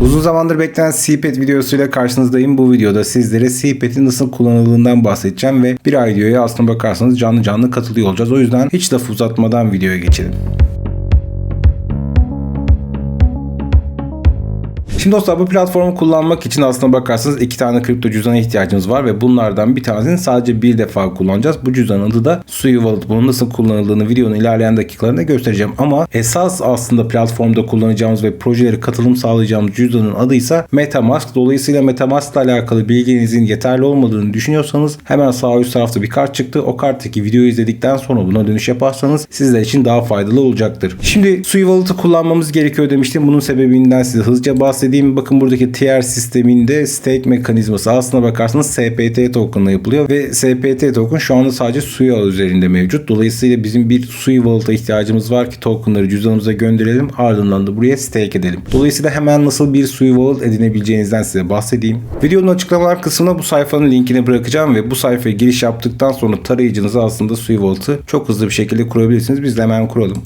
Uzun zamandır beklenen CPET videosuyla karşınızdayım. Bu videoda sizlere CPET'in nasıl kullanıldığından bahsedeceğim ve bir ay videoya aslına bakarsanız canlı canlı katılıyor olacağız. O yüzden hiç laf uzatmadan videoya geçelim. Şimdi dostlar bu platformu kullanmak için aslına bakarsanız iki tane kripto cüzdana ihtiyacımız var ve bunlardan bir tanesini sadece bir defa kullanacağız. Bu cüzdanın adı da Sui Wallet. Bunun nasıl kullanıldığını videonun ilerleyen dakikalarında göstereceğim. Ama esas aslında platformda kullanacağımız ve projelere katılım sağlayacağımız cüzdanın adı ise Metamask. Dolayısıyla Metamask ile alakalı bilginizin yeterli olmadığını düşünüyorsanız hemen sağ üst tarafta bir kart çıktı. O karttaki videoyu izledikten sonra buna dönüş yaparsanız sizler için daha faydalı olacaktır. Şimdi Sui Wallet'ı kullanmamız gerekiyor demiştim. Bunun sebebinden size hızlıca bahsedeyim bahsettiğim bakın buradaki TR sisteminde stake mekanizması aslına bakarsanız SPT token'la yapılıyor ve SPT token şu anda sadece Sui ağı üzerinde mevcut. Dolayısıyla bizim bir Sui wallet'a ihtiyacımız var ki token'ları cüzdanımıza gönderelim ardından da buraya stake edelim. Dolayısıyla hemen nasıl bir Sui wallet edinebileceğinizden size bahsedeyim. Videonun açıklamalar kısmına bu sayfanın linkini bırakacağım ve bu sayfaya giriş yaptıktan sonra tarayıcınıza aslında Sui wallet'ı çok hızlı bir şekilde kurabilirsiniz. Biz de hemen kuralım.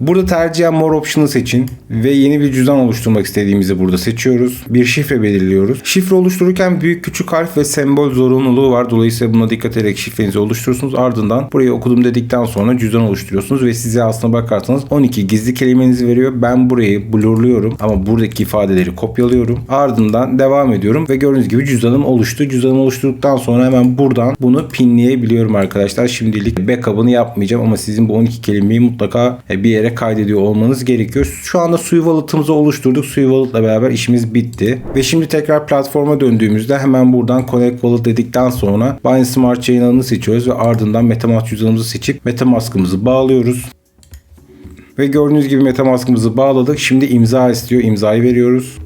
Burada tercihen More Option'ı seçin ve yeni bir cüzdan oluşturmak istediğimizi burada seçiyoruz. Bir şifre belirliyoruz. Şifre oluştururken büyük küçük harf ve sembol zorunluluğu var. Dolayısıyla buna dikkat ederek şifrenizi oluşturursunuz. Ardından burayı okudum dedikten sonra cüzdan oluşturuyorsunuz ve size aslına bakarsanız 12 gizli kelimenizi veriyor. Ben burayı blurluyorum ama buradaki ifadeleri kopyalıyorum. Ardından devam ediyorum ve gördüğünüz gibi cüzdanım oluştu. Cüzdanım oluşturduktan sonra hemen buradan bunu pinleyebiliyorum arkadaşlar. Şimdilik backup'ını yapmayacağım ama sizin bu 12 kelimeyi mutlaka bir yere yere kaydediyor olmanız gerekiyor. Şu anda Sui Wallet'ımızı oluşturduk. Sui Wallet'la beraber işimiz bitti. Ve şimdi tekrar platforma döndüğümüzde hemen buradan Connect Wallet dedikten sonra Binance Smart Chain ağını seçiyoruz ve ardından Metamask cüzdanımızı seçip Metamask'ımızı bağlıyoruz. Ve gördüğünüz gibi Metamask'ımızı bağladık. Şimdi imza istiyor. İmzayı veriyoruz.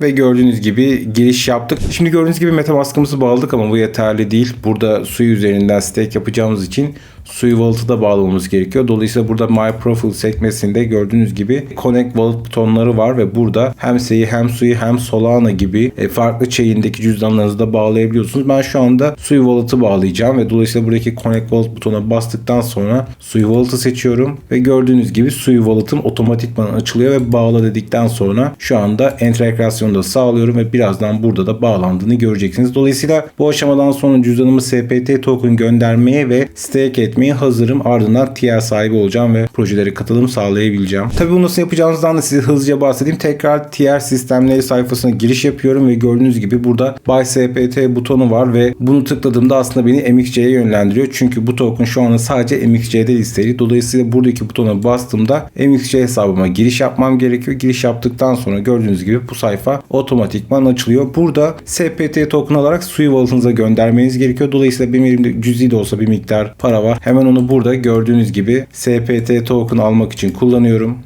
Ve gördüğünüz gibi giriş yaptık. Şimdi gördüğünüz gibi Metamask'ımızı bağladık ama bu yeterli değil. Burada Sui üzerinden stake yapacağımız için Sui Wallet'ı da bağlamamız gerekiyor. Dolayısıyla burada My Profile sekmesinde gördüğünüz gibi Connect Wallet butonları var ve burada hem Sei hem Sui hem Solana gibi e, farklı chain'deki cüzdanlarınızı da bağlayabiliyorsunuz. Ben şu anda Sui Wallet'ı bağlayacağım ve dolayısıyla buradaki Connect Wallet butonuna bastıktan sonra Sui Wallet'ı seçiyorum ve gördüğünüz gibi Sui Wallet'ım otomatikman açılıyor ve bağla dedikten sonra şu anda entegrasyonu da sağlıyorum ve birazdan burada da bağlandığını göreceksiniz. Dolayısıyla bu aşamadan sonra cüzdanımı SPT token göndermeye ve stake etmeye etmeye hazırım. Ardından TR sahibi olacağım ve projelere katılım sağlayabileceğim. Tabii bunu nasıl yapacağınızdan da size hızlıca bahsedeyim. Tekrar TR sistemleri sayfasına giriş yapıyorum ve gördüğünüz gibi burada Buy SPT butonu var ve bunu tıkladığımda aslında beni MXC'ye yönlendiriyor. Çünkü bu token şu anda sadece MXC'de listeli. Dolayısıyla buradaki butona bastığımda MXC hesabıma giriş yapmam gerekiyor. Giriş yaptıktan sonra gördüğünüz gibi bu sayfa otomatikman açılıyor. Burada SPT token alarak Sui wallet'ınıza göndermeniz gerekiyor. Dolayısıyla benim elimde cüzi de olsa bir miktar para var. Hemen onu burada gördüğünüz gibi SPT token almak için kullanıyorum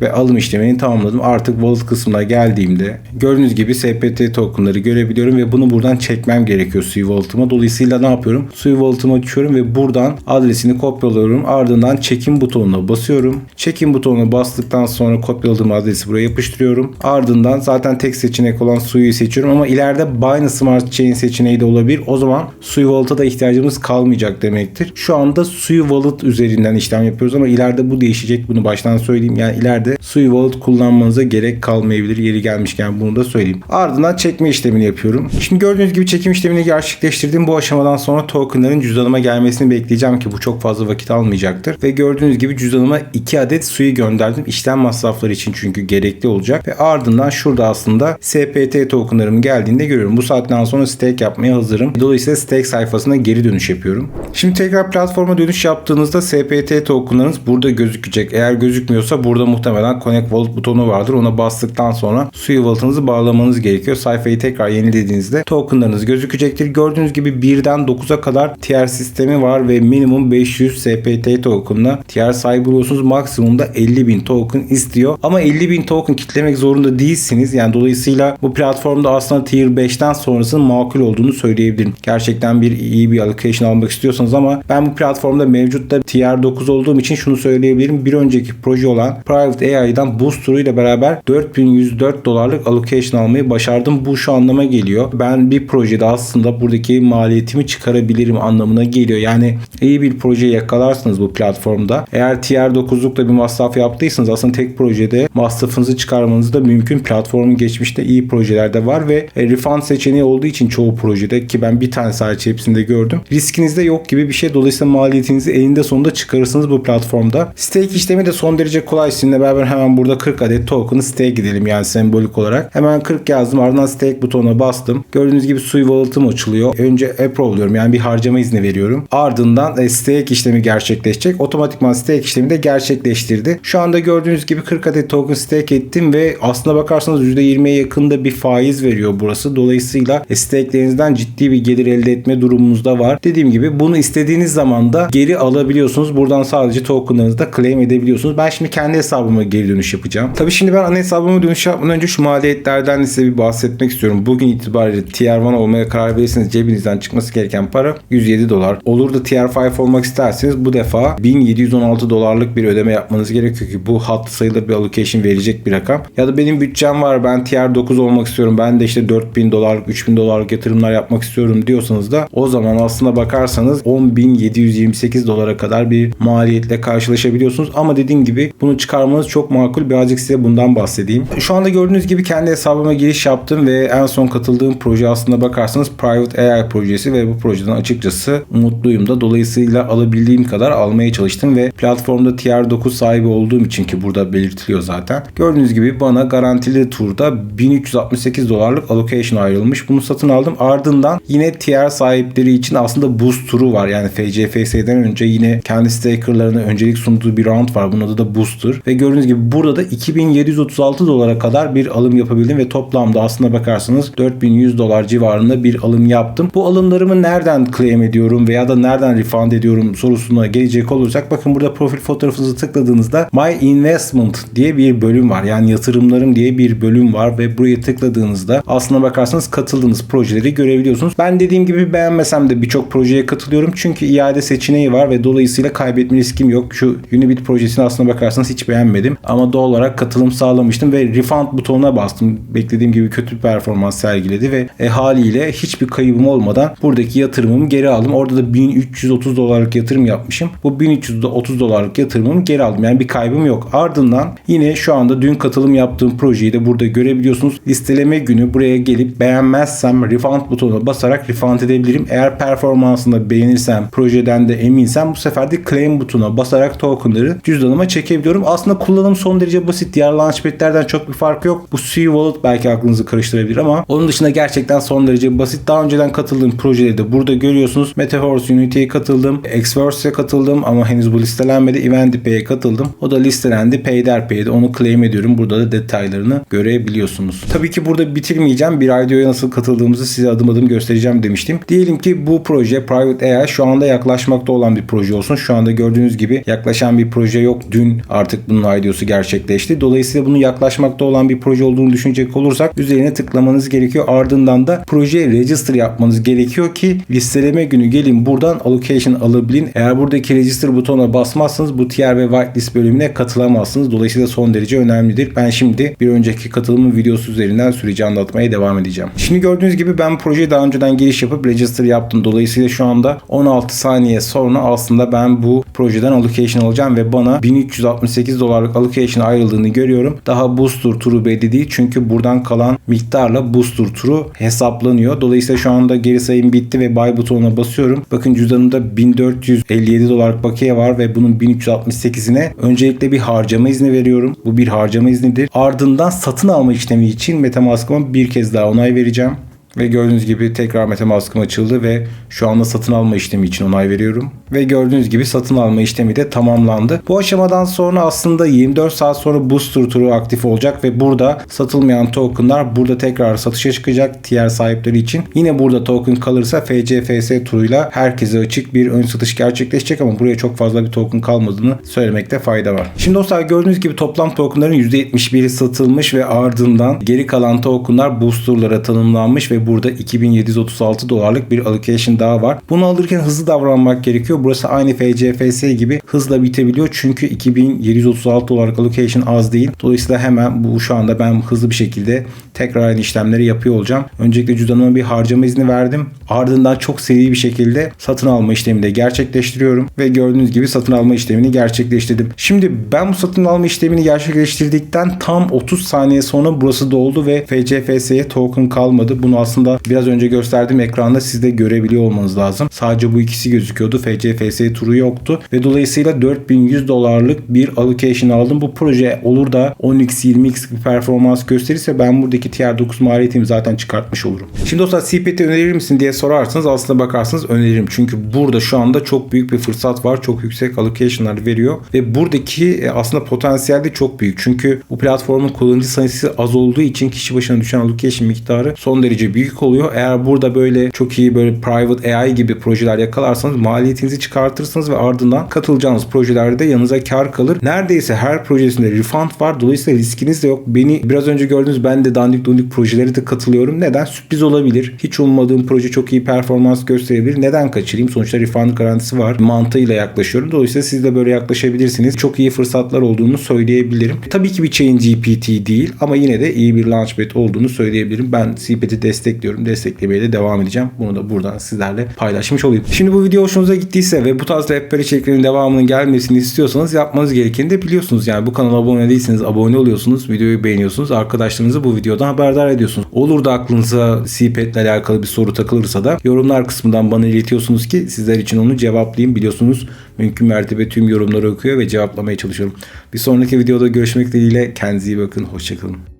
ve alım işlemini tamamladım. Artık wallet kısmına geldiğimde gördüğünüz gibi SPT tokenları görebiliyorum ve bunu buradan çekmem gerekiyor Sui Wallet'ıma. Dolayısıyla ne yapıyorum? Sui Wallet'ımı açıyorum ve buradan adresini kopyalıyorum. Ardından çekim butonuna basıyorum. Çekim butonuna bastıktan sonra kopyaladığım adresi buraya yapıştırıyorum. Ardından zaten tek seçenek olan Sui'yi seçiyorum ama ileride Binance Smart Chain seçeneği de olabilir. O zaman Sui Wallet'a da ihtiyacımız kalmayacak demektir. Şu anda Sui Wallet üzerinden işlem yapıyoruz ama ileride bu değişecek. Bunu baştan söyleyeyim. Yani ileride ileride Sui Wallet kullanmanıza gerek kalmayabilir. Yeri gelmişken bunu da söyleyeyim. Ardından çekme işlemini yapıyorum. Şimdi gördüğünüz gibi çekim işlemini gerçekleştirdim. Bu aşamadan sonra tokenların cüzdanıma gelmesini bekleyeceğim ki bu çok fazla vakit almayacaktır. Ve gördüğünüz gibi cüzdanıma 2 adet Sui gönderdim. İşlem masrafları için çünkü gerekli olacak. Ve ardından şurada aslında SPT tokenlarım geldiğinde görüyorum. Bu saatten sonra stake yapmaya hazırım. Dolayısıyla stake sayfasına geri dönüş yapıyorum. Şimdi tekrar platforma dönüş yaptığınızda SPT tokenlarınız burada gözükecek. Eğer gözükmüyorsa burada muhtemelen muhtemelen Connect Wallet butonu vardır. Ona bastıktan sonra Sui Wallet'ınızı bağlamanız gerekiyor. Sayfayı tekrar yenilediğinizde tokenlarınız gözükecektir. Gördüğünüz gibi 1'den 9'a kadar tier sistemi var ve minimum 500 SPT token'la tier sahibi oluyorsunuz. Maksimumda 50.000 token istiyor. Ama 50.000 token kitlemek zorunda değilsiniz. Yani dolayısıyla bu platformda aslında tier 5'ten sonrasının makul olduğunu söyleyebilirim. Gerçekten bir iyi bir allocation almak istiyorsanız ama ben bu platformda mevcutta tier 9 olduğum için şunu söyleyebilirim. Bir önceki proje olan Private AI'dan boost turuyla beraber 4104 dolarlık allocation almayı başardım. Bu şu anlama geliyor. Ben bir projede aslında buradaki maliyetimi çıkarabilirim anlamına geliyor. Yani iyi bir proje yakalarsınız bu platformda. Eğer tier 9'lukta bir masraf yaptıysanız aslında tek projede masrafınızı çıkarmanız da mümkün. Platformun geçmişte iyi projelerde var ve e, refund seçeneği olduğu için çoğu projede ki ben bir tane sadece hepsinde gördüm. Riskinizde yok gibi bir şey. Dolayısıyla maliyetinizi elinde sonunda çıkarırsınız bu platformda. Stake işlemi de son derece kolay. Sizinle beraber hemen burada 40 adet token'ı stake gidelim yani sembolik olarak. Hemen 40 yazdım ardından stake butonuna bastım. Gördüğünüz gibi Sui Wallet'ım açılıyor. Önce approve diyorum yani bir harcama izni veriyorum. Ardından e, stake işlemi gerçekleşecek. Otomatikman stake işlemi de gerçekleştirdi. Şu anda gördüğünüz gibi 40 adet token stake ettim ve aslına bakarsanız %20'ye yakında bir faiz veriyor burası. Dolayısıyla e, stake'lerinizden ciddi bir gelir elde etme durumunuz da var. Dediğim gibi bunu istediğiniz zaman da geri alabiliyorsunuz. Buradan sadece tokenlarınızı da claim edebiliyorsunuz. Ben şimdi kendi hesabıma geri dönüş yapacağım. Tabii şimdi ben ana hesabıma dönüş yapmadan önce şu maliyetlerden de size bir bahsetmek istiyorum. Bugün itibariyle Tier 1 olmaya karar verirseniz cebinizden çıkması gereken para 107 dolar. Olur da Tier 5 olmak isterseniz bu defa 1716 dolarlık bir ödeme yapmanız gerekiyor ki bu hatlı sayılır bir allocation verecek bir rakam. Ya da benim bütçem var ben Tier 9 olmak istiyorum. Ben de işte 4000 dolarlık 3000 dolarlık yatırımlar yapmak istiyorum diyorsanız da o zaman aslına bakarsanız 10.728 dolara kadar bir maliyetle karşılaşabiliyorsunuz. Ama dediğim gibi bunu çıkarmanız çok makul. Birazcık size bundan bahsedeyim. Şu anda gördüğünüz gibi kendi hesabıma giriş yaptım ve en son katıldığım proje aslında bakarsanız Private AI projesi ve bu projeden açıkçası mutluyum da. Dolayısıyla alabildiğim kadar almaya çalıştım ve platformda Tier 9 sahibi olduğum için ki burada belirtiliyor zaten. Gördüğünüz gibi bana garantili turda 1368 dolarlık allocation ayrılmış. Bunu satın aldım. Ardından yine tier sahipleri için aslında boost turu var. Yani FCFS'den önce yine kendi stakerlarına öncelik sunduğu bir round var. Bunun adı da booster. Ve gördüğünüz gibi burada da 2736 dolara kadar bir alım yapabildim ve toplamda aslında bakarsanız 4100 dolar civarında bir alım yaptım. Bu alımlarımı nereden claim ediyorum veya da nereden refund ediyorum sorusuna gelecek olursak bakın burada profil fotoğrafınızı tıkladığınızda My Investment diye bir bölüm var. Yani yatırımlarım diye bir bölüm var ve buraya tıkladığınızda aslına bakarsanız katıldığınız projeleri görebiliyorsunuz. Ben dediğim gibi beğenmesem de birçok projeye katılıyorum. Çünkü iade seçeneği var ve dolayısıyla kaybetme riskim yok. Şu Unibit projesini aslına bakarsanız hiç beğenmedim. Ama doğal olarak katılım sağlamıştım ve refund butonuna bastım. Beklediğim gibi kötü bir performans sergiledi ve e, haliyle hiçbir kaybım olmadan buradaki yatırımımı geri aldım. Orada da 1330 dolarlık yatırım yapmışım. Bu 1330 dolarlık yatırımımı geri aldım. Yani bir kaybım yok. Ardından yine şu anda dün katılım yaptığım projeyi de burada görebiliyorsunuz. Listeleme günü buraya gelip beğenmezsem refund butonuna basarak refund edebilirim. Eğer performansını beğenirsem, projeden de eminsem bu sefer de claim butonuna basarak tokenları cüzdanıma çekebiliyorum. Aslında kullanım son derece basit. Diğer launchpad'lerden çok bir fark yok. Bu Sui Wallet belki aklınızı karıştırabilir ama onun dışında gerçekten son derece basit. Daha önceden katıldığım projeleri de burada görüyorsunuz. Metaverse Unity'ye katıldım. Xverse'e katıldım ama henüz bu listelenmedi. Eventipay'e katıldım. O da listelendi. Payderpay'de onu claim ediyorum. Burada da detaylarını görebiliyorsunuz. Tabii ki burada bitirmeyeceğim. Bir IDO'ya nasıl katıldığımızı size adım adım göstereceğim demiştim. Diyelim ki bu proje Private AI şu anda yaklaşmakta olan bir proje olsun. Şu anda gördüğünüz gibi yaklaşan bir proje yok. Dün artık bunun IDO'su gerçekleşti. Dolayısıyla bunun yaklaşmakta olan bir proje olduğunu düşünecek olursak üzerine tıklamanız gerekiyor. Ardından da projeye register yapmanız gerekiyor ki listeleme günü gelin buradan allocation alabilin. Eğer buradaki register butonuna basmazsanız bu tier ve whitelist bölümüne katılamazsınız. Dolayısıyla son derece önemlidir. Ben şimdi bir önceki katılımın videosu üzerinden süreci anlatmaya devam edeceğim. Şimdi gördüğünüz gibi ben projeye daha önceden giriş yapıp register yaptım. Dolayısıyla şu anda 16 saniye sonra aslında ben bu projeden allocation alacağım ve bana 1368 dolarlık allocation ayrıldığını görüyorum. Daha booster turu belli değil çünkü buradan kalan miktarla booster turu hesaplanıyor. Dolayısıyla şu anda geri sayım bitti ve buy butonuna basıyorum. Bakın cüzdanımda 1457 dolarlık bakiye var ve bunun 1368'ine öncelikle bir harcama izni veriyorum. Bu bir harcama iznidir. Ardından satın alma işlemi için Metamask'ıma bir kez daha onay vereceğim. Ve gördüğünüz gibi tekrar MetaMask'ım açıldı ve şu anda satın alma işlemi için onay veriyorum. Ve gördüğünüz gibi satın alma işlemi de tamamlandı. Bu aşamadan sonra aslında 24 saat sonra booster turu aktif olacak ve burada satılmayan tokenlar burada tekrar satışa çıkacak tier sahipleri için. Yine burada token kalırsa FCFS turuyla herkese açık bir ön satış gerçekleşecek ama buraya çok fazla bir token kalmadığını söylemekte fayda var. Şimdi dostlar gördüğünüz gibi toplam tokenların %71'i satılmış ve ardından geri kalan tokenlar boosterlara tanımlanmış ve burada 2736 dolarlık bir allocation daha var. Bunu alırken hızlı davranmak gerekiyor. Burası aynı FCFS gibi hızla bitebiliyor. Çünkü 2736 dolarlık allocation az değil. Dolayısıyla hemen bu şu anda ben hızlı bir şekilde tekrar aynı işlemleri yapıyor olacağım. Öncelikle cüzdanıma bir harcama izni verdim. Ardından çok seri bir şekilde satın alma işlemini de gerçekleştiriyorum ve gördüğünüz gibi satın alma işlemini gerçekleştirdim. Şimdi ben bu satın alma işlemini gerçekleştirdikten tam 30 saniye sonra burası doldu ve FCFS'ye token kalmadı. Bunu aslında biraz önce gösterdiğim ekranda siz de görebiliyor olmanız lazım. Sadece bu ikisi gözüküyordu. FCFS turu yoktu ve dolayısıyla 4100 dolarlık bir allocation aldım. Bu proje olur da 10x 20x bir performans gösterirse ben buradaki tier 9 maliyetimi zaten çıkartmış olurum. Şimdi dostlar CPT önerir misin diye sorarsanız aslında bakarsanız öneririm. Çünkü burada şu anda çok büyük bir fırsat var. Çok yüksek allocation'lar veriyor ve buradaki e, aslında potansiyel de çok büyük. Çünkü bu platformun kullanıcı sayısı az olduğu için kişi başına düşen allocation miktarı son derece büyük oluyor. Eğer burada böyle çok iyi böyle private AI gibi projeler yakalarsanız maliyetinizi çıkartırsınız ve ardından katılacağınız projelerde yanınıza kar kalır. Neredeyse her projesinde refund var. Dolayısıyla riskiniz de yok. Beni biraz önce gördüğünüz ben de dandik dundik projelere de katılıyorum. Neden? Sürpriz olabilir. Hiç ummadığım proje çok iyi performans gösterebilir. Neden kaçırayım? Sonuçta refund garantisi var. Mantığıyla yaklaşıyorum. Dolayısıyla siz de böyle yaklaşabilirsiniz. Çok iyi fırsatlar olduğunu söyleyebilirim. Tabii ki bir Chain GPT değil ama yine de iyi bir launchpad olduğunu söyleyebilirim. Ben CPT'i destekliyorum. Desteklemeye de devam edeceğim. Bunu da buradan sizlerle paylaşmış olayım. Şimdi bu video hoşunuza gittiyse ve bu tarz rehber içeriklerin devamının gelmesini istiyorsanız yapmanız gerekeni de biliyorsunuz. Yani bu kanala abone değilseniz abone oluyorsunuz. Videoyu beğeniyorsunuz. Arkadaşlarınızı bu videodan haberdar ediyorsunuz. Olur da aklınıza CPAT ile alakalı bir soru takılırsa da yorumlar kısmından bana iletiyorsunuz ki sizler için onu cevaplayayım. Biliyorsunuz mümkün mertebe tüm yorumları okuyor ve cevaplamaya çalışıyorum. Bir sonraki videoda görüşmek dileğiyle. Kendinize iyi bakın. Hoşçakalın.